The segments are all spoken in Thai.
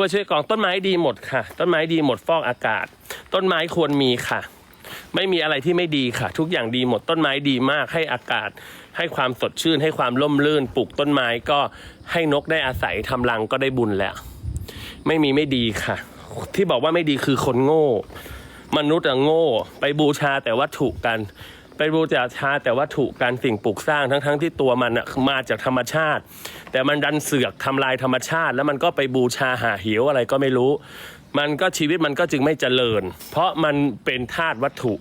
พื่อช่วยกรองต้นไม้ดีหมดค่ะ ต้นไม้ดีหมดฟอกอากาศ ต้นไม้ควรมีค่ะ ไม่มีอะไรที่ไม่ดีค่ะ ทุกอย่างดีหมดต้นไม้ดีมากให้อากาศ ให้ความสดชื่น ให้ความร่มรื่นปลูกต้นไม้ก็ให้นกได้อาศัยทำรังก็ได้บุญแล้ว ไม่มีไม่ดีค่ะ ที่บอกว่าไม่ดีคือคนโง่ มนุษย์อะโง่ ไปบูชาแต่วัตถุกัน ไปบูชาแต่วัตถุการสิ่งปลูกสร้างทั้งๆทที่ตัวมันอะมาจากธรรมชาติ แต่มันดันเสือกทำลายธรรมชาติ แล้วมันก็ไปบูชาหาหิวอะไรก็ไม่รู้ มันก็ชีวิตมันก็จึงไม่เจริญ เพราะมันเป็นธาตุวัตถุ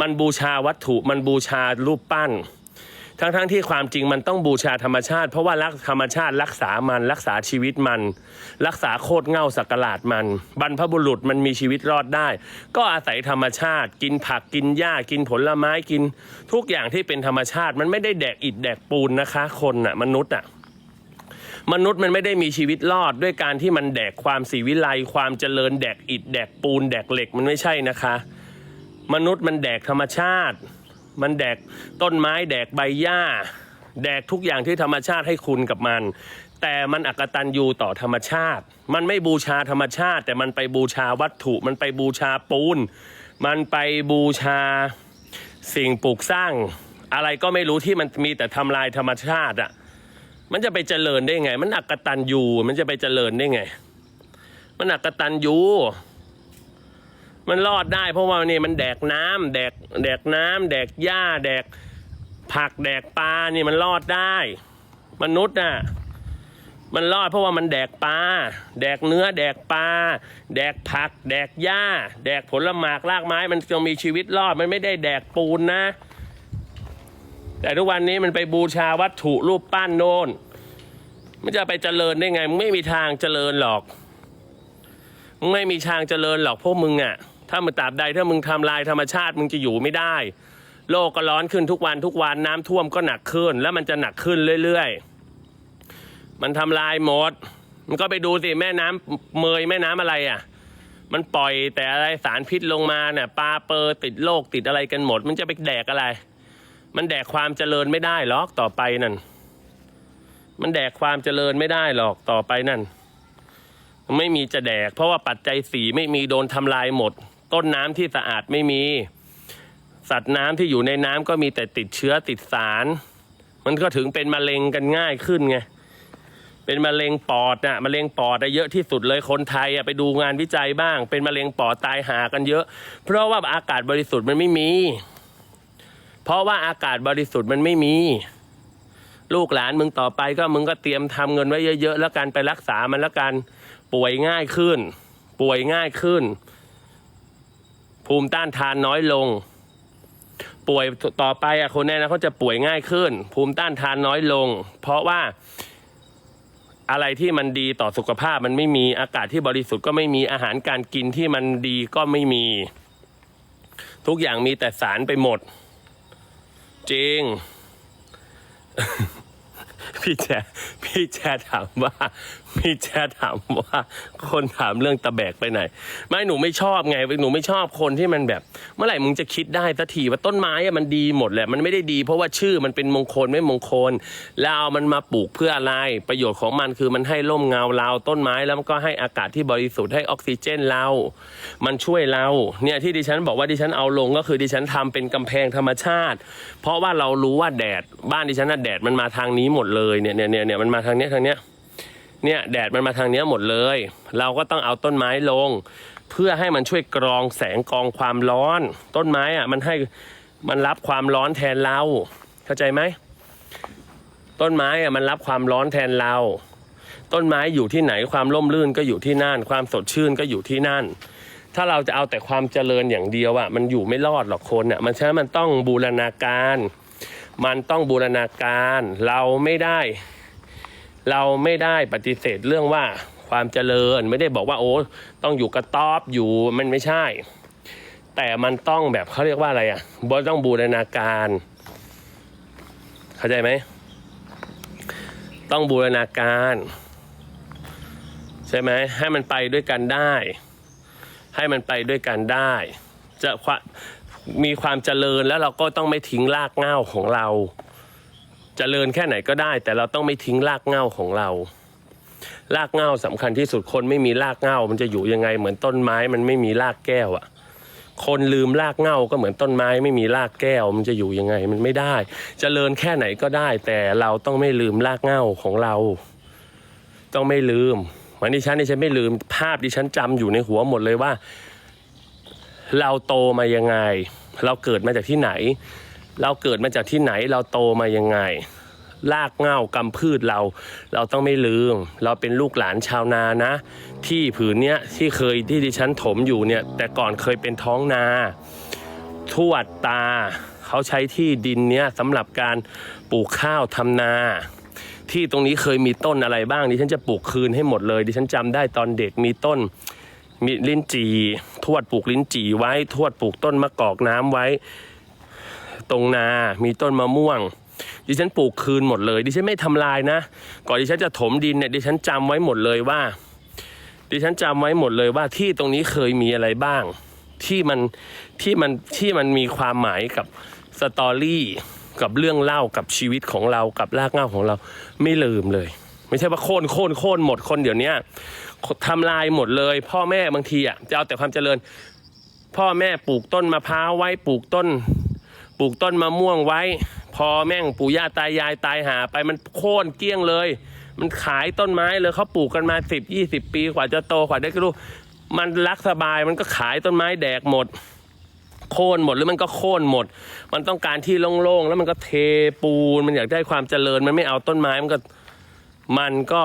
มันบูชาวัตถุ มันบูชารูปปั้น ทั้งๆทที่ความจริงมันต้องบูชาธรรมชาติ เพราะว่ารักธรรมชาติรักษามันรักษาชีวิตมัน รักษาโคตรเง่าสักหลาดมัน บรรพบุรุษมันมีชีวิตรอดได้ ก็อาศัยธรรมชาติ กินผักกินหญ้ากินผลไม้กิน ทุกอย่างที่เป็นธรรมชาติมันไม่ได้แดกอิฐแดกปูนนะคะ คนน่ะมนุษย์อะมนุษย์มันไม่ได้มีชีวิตรอดด้วยการที่มันแดกความสีวิไลความเจริญแดกอิฐแดกปูนแดกเหล็กมันไม่ใช่นะคะ มนุษย์มันแดกธรรมชาติ มันแดกต้นไม้แดกใบหญ้า แดกทุกอย่างที่ธรรมชาติให้คุณกับมัน แต่มันอักตันยูต่อธรรมชาติ มันไม่บูชาธรรมชาติ แต่มันไปบูชาวัตถุ มันไปบูชาปูน มันไปบูชาสิ่งปลูกสร้าง อะไรก็ไม่รู้ที่มันมีแต่ทำลายธรรมชาติอะมันจะไปเจริญได้ไง มันอักตันยูมันจะไปเจริญได้ไง มันอักตันยู มันรอดได้เพราะว่านี่มันแดกน้ำแดกแดกน้ำแดกหญ้า แดกผักแดกปลานี่มันรอดได้ มนุษย์น่ะมันรอดเพราะว่ามันแดกปลาแดกเนื้อ แดกปลาแดกผัก แดกหญ้า แดกผลหมากรากไม้มันจะมีชีวิตรอดมันไม่ได้แดกปูนนะ แต่ทุกวันนี้มันไปบูชาวัตถุรูปปั้นโน่นมันจะไปเจริญได้ไงมึงไม่มีทางเจริญหรอกมึงไม่มีทางเจริญหรอกพวกมึงอะ่ะ ถ้ามึงตราบใดถ้ามึงทำลายธรรมชาติมึงจะอยู่ไม่ได้ โลกก็ร้อนขึ้นทุกวันทุกวันน้ำท่วมก็หนักขึ้น แล้วมันจะหนักขึ้นเรื่อยๆ มันทำลายหมด มันก็ไปดูสิแม่น้ำเมยแม่น้ำอะไรอะ มันปล่อยแต่อะไรสารพิษลงมาเนี่ยปลาเปอร์ติดโรคติดอะไรกันหมด มันจะไปแดกอะไร มันแดกความเจริญไม่ได้หรอกต่อไปนั่น มันแดกความเจริญไม่ได้หรอกต่อไปนั่นไม่มีจะแดก เพราะว่าปัจจัยสีไม่มีโดนทำลายหมด ต้นน้ำที่สะอาดไม่มี สัตว์น้ำที่อยู่ในน้ำก็มีแต่ติดเชื้อติดสาร มันก็ถึงเป็นมะเร็งกันง่ายขึ้นไงเป็นมะเร็งปอดน่ะมะเร็งปอดอะเยอะที่สุดเลยคนไทยอะไปดูงานวิจัยบ้าง เป็นมะเร็งปอดตายหากันเยอะ เพราะว่าอากาศบริสุทธิ์มันไม่มี เพราะว่าอากาศบริสุทธิ์มันไม่มี ลูกหลานมึงต่อไปก็มึงก็เตรียมทำเงินไว้เยอะๆแล้วกันไปรักษามันแล้วกันป่วยง่ายขึ้น ป่วยง่ายขึ้น ภูมิต้านทานน้อยลง ป่วยต่อไปอะคนแนี้นะเขาจะป่วยง่ายขึ้น ภูมิต้านทานน้อยลง เพราะว่าอะไรที่มันดีต่อสุขภาพมันไม่มีอากาศที่บริสุทธิ์ก็ไม่มีอาหารการกินที่มันดีก็ไม่มี ทุกอย่างมีแต่สารไปหมด จริง พี่แจพี่แจถามว่า พี่แจถามว่าคนถามเรื่องตะแบกไปไหน ไม่หนูไม่ชอบไงหนูไม่ชอบคนที่มันแบบ เมื่อไหร่มึงจะคิดได้สักทีว่าต้นไม้อะมันดีหมดแหละมันไม่ได้ดี เพราะว่าชื่อมันเป็นมงคลไม่มงคล แล้วเอามันมาปลูกเพื่ออะไร ประโยชน์ของมันคือมันให้ร่มเงาเราต้นไม้แล้วมันก็ให้อากาศที่บริสุทธิ์ให้ออกซิเจนเรา มันช่วยเราเนี่ยที่ดิฉันบอกว่าดิฉันเอาลงก็คือดิฉันทำเป็นกำแพงธรรมชาติ เพราะว่าเรารู้ว่าแดดบ้านดิฉันน่ะแดดมันมาทางนี้หมดเลยเนี่ยเนี่ยเนี่ยเนี่ยมันมาทางเนี้ยทางเนี้ย เนี่ยแดดมันมาทางนี้หมดเลย เราก็ต้องเอาต้นไม้ลง เพื่อให้มันช่วยกรองแสงกรองความร้อน ต้นไม้อะมันให้มันรับความร้อนแทนเรา เข้าใจไหมต้นไม้อะมันรับความร้อนแทนเรา ต้นไม้อยู่ที่ไหนความร่มรื่นก็อยู่ที่นั่น ความสดชื่นก็อยู่ที่นั่น ถ้าเราจะเอาแต่ความเจริญอย่างเดียวอะมันอยู่ไม่รอดหรอกคนอะมันฉะนั้นมันต้องบูรณาการ มันต้องบูรณาการเราไม่ได้ เราไม่ได้ปฏิเสธเรื่องว่าความเจริญไม่ได้บอกว่าโอ้ต้องอยู่กระต๊อบอยู่มันไม่ใช่ แต่มันต้องแบบเขาเรียกว่าอะไรอะบต้องบูรณาการ เข้าใจไหม ต้องบูรณาการ ใช่ไหมให้มันไปด้วยกันได้ ให้มันไปด้วยกันได้ จะมมีความเจริญแล้วเราก็ต้องไม่ทิ้งรากเหง้าของเรา จเจริญแค่ไหนก็ได้ แต่เราต้องไม่ทิ้งรากเหง้าของเรา รากเหง้าสำคัญที่สุดคนไม่มีรากเหง้ามันจะอยู่ยังไง เหมือนต้นไม้มันไม่มีรากแก้วอะคนลืมรากเหง้าก็เหมือนต้นไม้ไม่มีรากแก้ว มันจะอยู่ยังไงมันไม่ได้จเจริญแค่ไหนก็ได้ แต่เราต้องไม่ลืมรากเหง้าของเรา ต้องไม่ลืมเหมือนดิฉันดิฉันไม่ลืมภาพดิฉันจำอยู่ในหัวหมดเลยว่า เราโตมายังไง เราเกิดมาจากที่ไหน เราเกิดมาจากที่ไหนเราโตมายังไงรากเหง้ากำพืชเรา เราต้องไม่ลืม เราเป็นลูกหลานชาวนานะ ที่ผืนเนี้ยที่เคยที่ดิฉันถมอยู่เนี่ย แต่ก่อนเคยเป็นท้องนา ทวดตา เขาใช้ที่ดินเนี้ยสำหรับการปลูกข้าวทำนา ที่ตรงนี้เคยมีต้นอะไรบ้างดิฉันจะปลูกคืนให้หมดเลย ดิฉันจำได้ตอนเด็กมีต้นมีลิ้นจี่ทวดปลูกลิ้นจี่ไว้ ทวดปลูกต้นมะกอกน้ำไว้ ตรงนา มีต้นมะม่วง ดิฉันปลูกคืนหมดเลย ดิฉันไม่ทำลายนะ ก่อนดิฉันจะถมดินเนี่ยดิฉันจำไว้หมดเลยว่า ดิฉันจำไว้หมดเลยว่าที่ตรงนี้เคยมีอะไรบ้าง ที่มันที่มันที่มันมีความหมายกับสตอรี่กับเรื่องเล่ากับชีวิตของเรากับรากเหง้าของเราไม่ลืมเลย ไม่ใช่ว่าโค่นโค่นโค่นหมดคนเดี๋ยวนี้ทำลายหมดเลย พ่อแม่บางทีอะจะเอาแต่ความเจริญ พ่อแม่ปลูกต้นมะพร้าวไว้ปลูกต้น ปลูกต้นมะม่วงไว้ พอแม่งปู่ย่าตายายตายหาไปมันโค่นเกลี้ยงเลย มันขายต้นไม้เลยเขาปลูกกันมาสิบยี่สิบปีกว่าจะโตกว่าได้ก็รู้มันรักสบายมันก็ขายต้นไม้แดกหมด โค่นหมดหรือมันก็โค่นหมด มันต้องการที่โล่งๆแล้วมันก็เทปูนมันอยากได้ความเจริญมันไม่เอาต้นไม้มันก็มันก็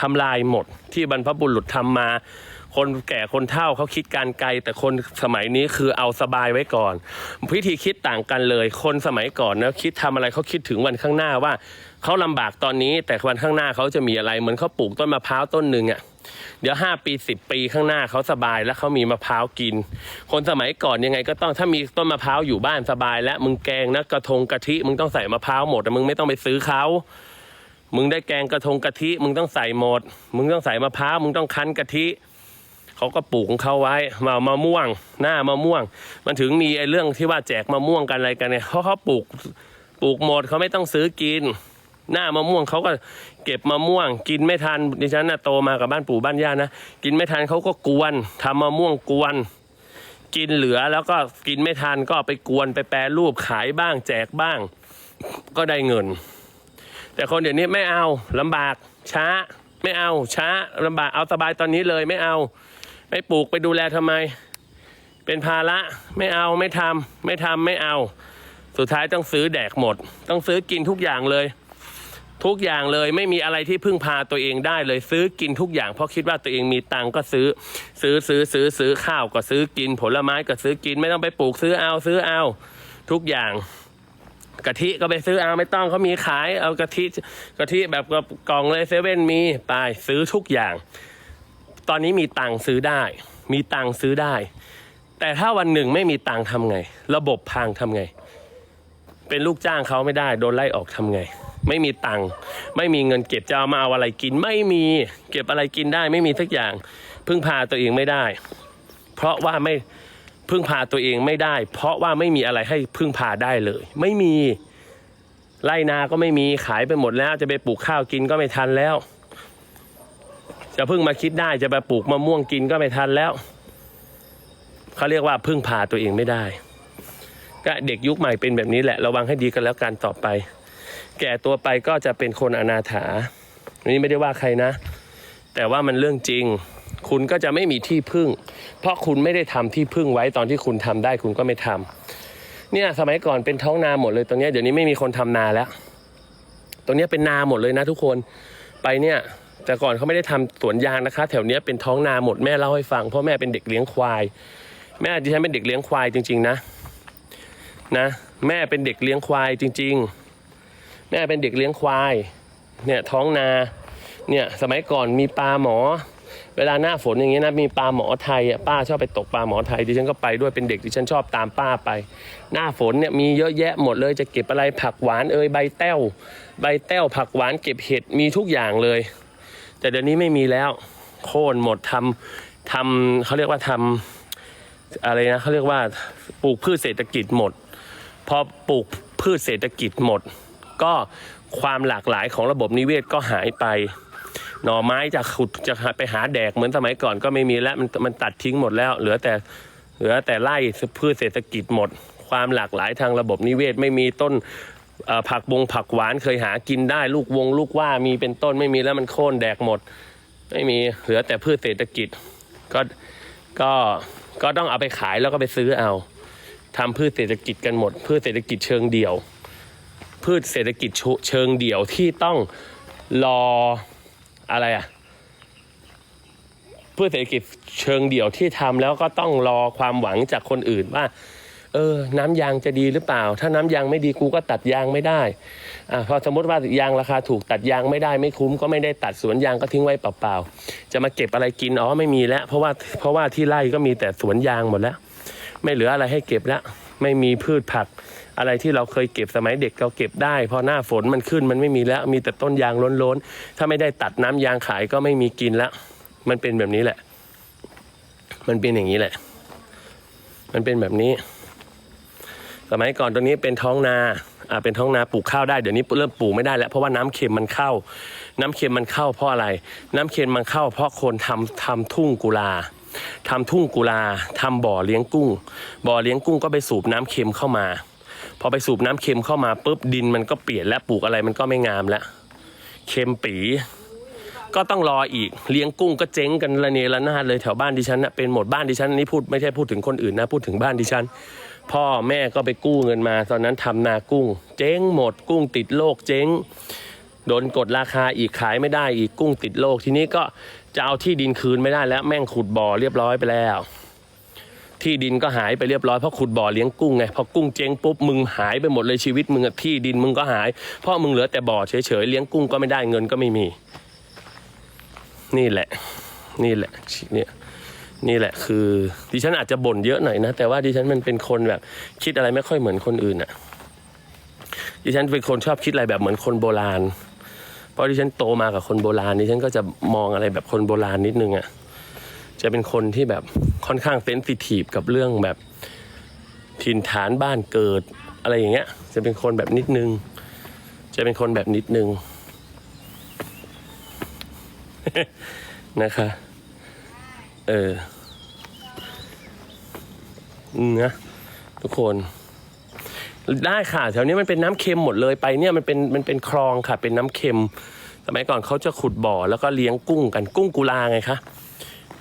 ทำลายหมดที่บรรพบุรุษทำมา คนแก่คนเฒ่าเขาคิดการไกล แต่คนสมัยนี้คือเอาสบายไว้ก่อนวิธีคิดต่างกันเลย คนสมัยก่อนนะคิดทำอะไรเขาคิดถึงวันข้างหน้าว่าเขาลำบากตอนนี้ แต่วันข้างหน้าเขาจะมีอะไรเหมือนเขาปลูกต้นมะพร้าวต้นหนึ่งอะ่ะเดี๋ยวห้าปีสิบปีข้างหน้าเขาสบายแล้วเขามีมะพร้าวกิน คนสมัยก่อนยังไงก็ต้องถ้ามีต้นมะพร้าวอยู่บ้านสบาย แล้วมึงแกงนะกระทงกะทิมึงต้องใส่มะพร้าวหมดแต่มึงไม่ต้องไปซื้อเขามึงได้แกงกระทงกะทิ มึงต้องใส่หมด มึงต้องใส่มะพร้าวมึงต้องคั้นกะทิ เขาก็ปลูกของเขาไว้มามะม่วง หน้ามะม่วง มันถึงมีไอ้เรื่องที่ว่าแจกมะม่วงกันอะไรกันเนี่ยเขาเขาปลูกปลูกหมดเขาไม่ต้องซื้อกิน หน้ามะม่วงเขาก็เก็บมะม่วง กินไม่ทันดิฉันน่ะโตมากับบ้านปู่บ้านย่านะกินไม่ทันเขาก็กวนทำมะม่วงกวน กินเหลือแล้วก็กินไม่ทันก็ไปกวนไปแปรรูปขายบ้าง แจกบ้าง ก็ได้เงิน แต่คนเดี๋ยวนี้ไม่เอาลำบากช้าไม่เอาช้าลำบากเอาสบายตอนนี้เลยไม่เอา ไม่ปลูกไปดูแลทำไม เป็นภาระไม่เอาไม่ทำไม่ทำไม่เอา สุดท้ายต้องซื้อแดกหมด ต้องซื้อกินทุกอย่างเลย ทุกอย่างเลยไม่มีอะไรที่พึ่งพาตัวเองได้เลยซื้อกินทุกอย่าง เพราะคิดว่าตัวเองมีตังก็ซื้อ ซื้อซื้อซื้อซื้อข้าวก็ซื้อกิน ผลไม้ก็ซื้อกินไม่ต้องไปปลูกซื้อเอาซื้อเอาทุกอย่างกะทิก็ไปซื้อเอาไม่ต้องเขามีขายเอากะทิกะทิแบบกล่องเลยเซเว่นมีไปซื้อทุกอย่าง ตอนนี้มีตังค์ซื้อได้ มีตังค์ซื้อได้ แต่ถ้าวันหนึ่งไม่มีตังค์ทำไง ระบบพังทำไง เป็นลูกจ้างเขาไม่ได้ โดนไล่ออกทำไง ไม่มีตังค์ไม่มีเงินเก็บจะเอามาเอาอะไรกิน ไม่มีเก็บอะไรกินได้ไม่มีสักอย่าง พึ่งพาตัวเองไม่ได้ เพราะว่าไม่พึ่งพาตัวเองไม่ได้ เพราะว่าไม่มีอะไรให้พึ่งพาได้เลย ไม่มีไร่นาก็ไม่มีขายไปหมดแล้ว จะไปปลูกข้าวกินก็ไม่ทันแล้ว เพิ่งมาคิดได้จะไปปลูกมะม่วงกินก็ไม่ทันแล้วเขาเรียกว่าพึ่งพาตัวเองไม่ได้ ก็เด็กยุคใหม่เป็นแบบนี้แหละ ระวังให้ดีกันแล้วกันต่อไป แก่ตัวไปก็จะเป็นคนอนาถา นี่ไม่ได้ว่าใครนะ แต่ว่ามันเรื่องจริง คุณก็จะไม่มีที่พึ่ง เพราะคุณไม่ได้ทำที่พึ่งไว้ตอนที่คุณทำได้คุณก็ไม่ทำเนี่ยสมัยก่อนเป็นท้องนาหมดเลยตรงนี้เดี๋ยวนี้ไม่มีคนทำนาแล้ว ตรงนี้เป็นนาหมดเลยนะทุกคนไปเนี่ย แต่ก่อนเขาไม่ได้ทำสวนยางนะคะ แถวเนี้ยเป็นท้องนาหมดแม่เล่าให้ฟังเพราะแม่เป็นเด็กเลี้ยงควาย แม่ดิฉันเป็นเด็กเลี้ยงควายจริง ๆ นะนะแม่เป็นเด็กเลี้ยงควายจริง ๆ แม่เป็นเด็กเลี้ยงควายเนี่ยท้องนาเนี่ยสมัยก่อนมีปลาหมอ เวลาหน้าฝนอย่างเงี้ยนะมีปลาหมอไทยอะป้าชอบไปตกปลาหมอไทยดิฉันก็ไปด้วยเป็นเด็กดิฉันชอบตามป้าไป หน้าฝนเนี่ยมีเยอะแยะหมดเลยจะเก็บอะไรผักหวานเอ่ยใบแต้ว ใบแต้วผักหวานเก็บเห็ดมีทุกอย่างเลย แต่เดี๋ยวนี้ไม่มีแล้ว โค่นหมดทำทำเขาเรียกว่าทำอะไรนะเขาเรียกว่าปลูกพืชเศรษฐกิจหมด พอปลูกพืชเศรษฐกิจหมด ก็ความหลากหลายของระบบนิเวศก็หายไป หน่อไม้จะขุดจะไปหาแดกเหมือนสมัยก่อนก็ไม่มีแล้วมันมันตัดทิ้งหมดแล้ว เหลือแต่เหลือแต่ไร่พืชเศรษฐกิจหมด ความหลากหลายทางระบบนิเวศไม่มีต้น ผักบงผักหวานเคยหากินได้ลูกวงลูกว่ามีเป็นต้นไม่มีแล้วมันโค่นแดกหมด ไม่มีเหลือแต่พืชเศรษฐกิจ ก็ก็ก็ต้องเอาไปขายแล้วก็ไปซื้อเอาทำพืชเศรษฐกิจกันหมด พืชเศรษฐกิจเชิงเดี่ยว พืชเศรษฐกิจเชิงเดี่ยวที่ต้องรออะไรอะพืชเศรษฐกิจเชิงเดี่ยวที่ทำแล้วก็ต้องรอความหวังจากคนอื่นว่า เออ น้ำยางจะดีหรือเปล่า ถ้าน้ำยางไม่ดีกูก็ตัดยางไม่ได้อ่าพอสมมติว่ายางราคาถูกตัดยางไม่ได้ไม่คุ้มก็ไม่ได้ตัดสวนยางก็ทิ้งไว้เปล่าๆจะมาเก็บอะไรกินอ๋อไม่มีแล้วเพราะว่าเพราะว่าที่ไร่ก็มีแต่สวนยางหมดแล้ว ไม่เหลืออะไรให้เก็บแล้วไม่มีพืชผัก อะไรที่เราเคยเก็บสมัยเด็กเราเก็บได้พอหน้าฝนมันขึ้นมันไม่มีแล้ว มีแต่ต้นยางล้นๆถ้าไม่ได้ตัดน้ำยางขายก็ไม่มีกินล้วมันเป็นแบบนี้แหละ มันเป็นอย่างนี้แหละ มันเป็นแบบนี้ สมัยก่อนตรงนี้เป็นท้องนาอ่าเป็นท้องนาปลูกข้าวได้เดี๋ยวนี้เริ่มปลูกไม่ได้แล้วเพราะว่าน้ำเค็มมันเข้า น้ำเค็มมันเข้าเพราะอะไร น้ำเค็มมันเข้า เพราะคนทำทำทุ่งกุลาทำทุ่งกุลาทำบ่อเลี้ยงกุ้ง บ่อเลี้ยงกุ้งก็ไปสูบน้ำเค็มเข้ามา พอไปสูบน้ำเค็มเข้ามาปุ๊บดินมันก็เปลี่ยนและปลูกอะไรมันก็ไม่งามแล้วเค็มปี ก็ต้องรออีกเลี้ยงกุ้งก็เจ๊งกันระเนระนาดเลยแถวบ้านดิฉันนะเป็นหมดบ้านดิฉันนี่พูดไม่ใช่พูดถึงคนอื่นนะพูดถึงบ้านดิฉัน พ่อแม่ก็ไปกู้เงินมา ตอนนั้นทำนากุ้ง เจ๊งหมดกุ้งติดโรคเจ๊งโดนกดราคาอีกขายไม่ได้อีกกุ้งติดโรคทีนี้ก็จะเอาที่ดินคืนไม่ได้แล้วแม่งขุดบ่อเรียบร้อยไปแล้ว ที่ดินก็หายไปเรียบร้อยเพราะขุดบ่อเลี้ยงกุ้งไงพอกุ้งเจ๊งปุ๊บมึงหายไปหมดเลยชีวิตมึงที่ดินมึงก็หายเพราะมึงเหลือแต่บ่อเฉยๆเลี้ยงกุ้งก็ไม่ได้เงินก็ไม่มี นี่แหละ นี่แหละเนี่ย นี่แหละคือดิฉันอาจจะบ่นเยอะหน่อยนะ แต่ว่าดิฉันมันเป็นคนแบบ คิดอะไรไม่ค่อยเหมือนคนอื่นอะดิฉันเป็นคนชอบคิดอะไรแบบเหมือนคนโบราณ เพราะดิฉันโตมากับคนโบราณดิฉันก็จะมองอะไรแบบคนโบราณนิดนึงอะจะเป็นคนที่แบบค่อนข้างเซนซิทีฟกับเรื่องแบบถิ่นฐานบ้านเกิดอะไรอย่างเงี้ย จะเป็นคนแบบนิดนึง จะเป็นคนแบบนิดนึงนะคะ เอออืมนะทุกคน ได้ค่ะแถวนี้มันเป็นน้ำเค็มหมดเลยไปเนี่ยมันเป็นมันเป็นคลองค่ะ เป็นน้ำเค็ม สมัยก่อนเขาจะขุดบ่อแล้วก็เลี้ยงกุ้งกันกุ้งกุลาไงคะ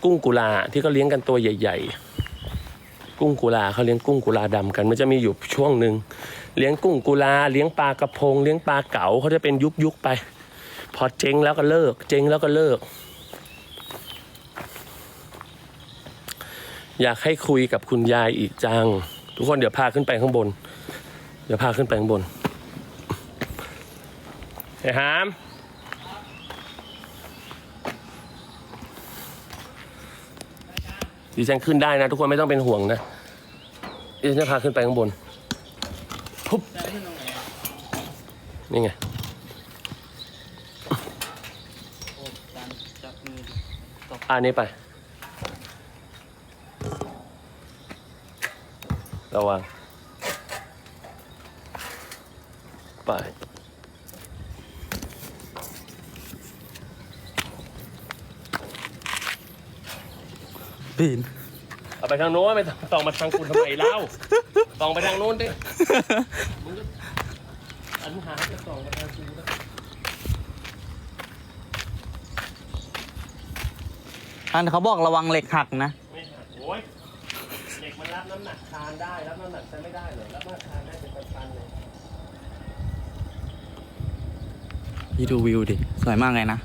กุ้งกุลาที่เขาเลี้ยงกันตัวใหญ่ ๆ กุ้งกุลาเขาเลี้ยงกุ้งกุลาดำกัน มันจะมีอยู่ช่วงหนึ่งเลี้ยงกุ้งกุลาเลี้ยงปลากระพง เลี้ยงปลาเก๋าเขาจะเป็นยุคยุคๆไป พอเจ๊งแล้วก็เลิก เจ๊งแล้วก็เลิก อยากให้คุยกับคุณยายอีกจัง ทุกคนเดี๋ยวพาขึ้นไปข้างบน เดี๋ยวพาขึ้นไปข้างบนไอ้หามดิฉันขึ้นได้นะ ทุกคนไม่ต้องเป็นห่วงนะดิฉันจะพาขึ้นไปข้างบนปุ๊บนี่ไงอ้การจับมือตกอันนี้ไป ระวัง ไป ปีน เอาไปทางโน้นไม่ต้องส่องมาทางคุณทำไมเล่าส่องไปทางโน้นดิมึงก็อันหาจะส่องไปทางกูนะอันเขาบอกระวังเหล็กหักนะ ไม่หักโอ้ยเด็ก มันรับน้ำหนักคานได้ รับน้ำหนักใช้ไม่ได้เหรอรับน้ำหนักคานได้เป็นตันๆเลย นี่ดูวิวดิ สวยมากเลยนะ